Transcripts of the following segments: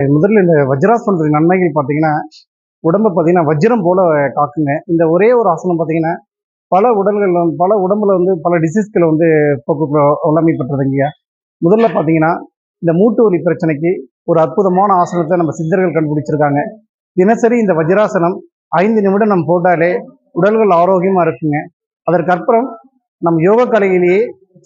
முதல்ல இந்த வஜ்ராசனத்துக்கு நன்மைகள் பார்த்தீங்கன்னா உடம்பை பார்த்தீங்கன்னா வஜ்ரம் போல காக்குங்க. இந்த ஒரே ஒரு ஆசனம் பார்த்தீங்கன்னா பல உடல்கள் பல உடம்புல வந்து பல டிசீஸ்களை வந்து போக்கு வல்லமை பெற்றதுங்கய்யா முதல்ல பார்த்தீங்கன்னா இந்த மூட்டு வலி பிரச்சனைக்கு ஒரு அற்புதமான ஆசனத்தை நம்ம சித்தர்கள் கண்டுபிடிச்சிருக்காங்க. தினசரி இந்த வஜ்ராசனம் ஐந்து நிமிடம் நம்ம போட்டாலே உடல்கள் ஆரோக்கியமா இருக்குங்க. அதற்கப்புறம் நம் யோக கலையிலேயே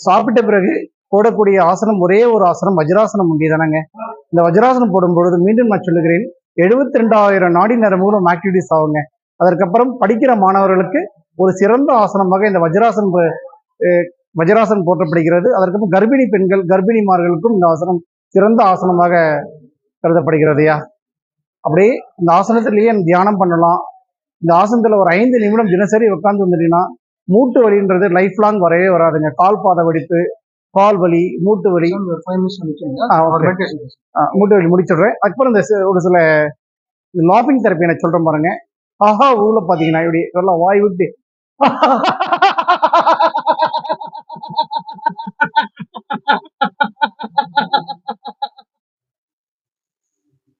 சாப்பிட்ட பிறகு போடக்கூடிய ஆசனம் ஒரே ஒரு ஆசனம் வஜ்ராசனம் உண்டியதானங்க இந்த வஜ்ராசனம் போடும் பொழுது மீண்டும் நான் சொல்லுகிறேன் எழுபத்தி ரெண்டாயிரம் நாடி நரம்புகளும் ஆக்டிவிட்டிஸ் ஆகுங்க. அதற்கப்புறம் படிக்கிற மாணவர்களுக்கு ஒரு சிறந்த ஆசனமாக இந்த வஜ்ராசனம் ப- வஜ்ராசனம் போற்றப்படுகிறது. அதற்கப்புறம் கர்ப்பிணி பெண்கள் கர்ப்பிணிமார்களுக்கும் இந்த ஆசனம் சிறந்த ஆசனமாக கருதப்படுகிறதையா? அப்படியே இந்த ஆசனத்திலேயே தியானம் பண்ணலாம். இந்த ஆசனத்தில் ஒரு ஐந்து நிமிடம் தினசரி உட்காந்து வந்துட்டீங்கன்னா மூட்டு வலின்றது லைஃப் லாங் வரவே வராதுங்க. கால் பாத வெடிப்பு கால் வலி மூட்டு வலி மூட்டு வலி முடிச்சிடுறேன். அதுக்கப்புறம் இந்த ஒரு சில லாபிங் தெரப்பி நான் சொல்றேன் பாருங்க. ஆஹா ஊல பாத்தீங்கன்னா இப்படி நல்லா வாய் விட்டு.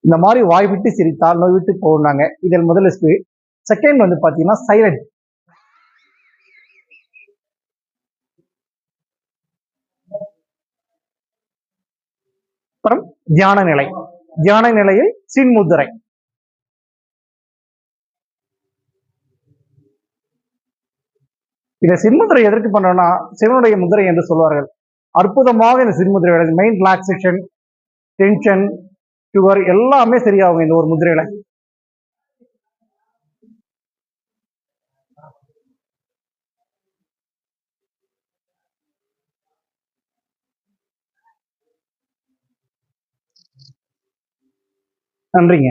இந்த மாதிரி வாய் விட்டு சிரித்தால் நோய் விட்டு போனாங்க இதில் முதல்ல ஸ்பீட் செகண்ட் வந்து பாத்தீங்கன்னா சைலண்ட் அப்புறம் தியான நிலை தியான நிலையில் சின்முத்திரை இந்த சின்முத்திரை எதற்கு பண்றோம்னா சிவனுடைய முதிரை என்று சொல்வார்கள். அற்புதமாக இந்த சின்முத்திரை மெயின் ரிலாக்ஸேஷன் டென்ஷன் சுகர் எல்லாமே சரியாகும் இந்த ஒரு முதிரையில நன்றிங்க.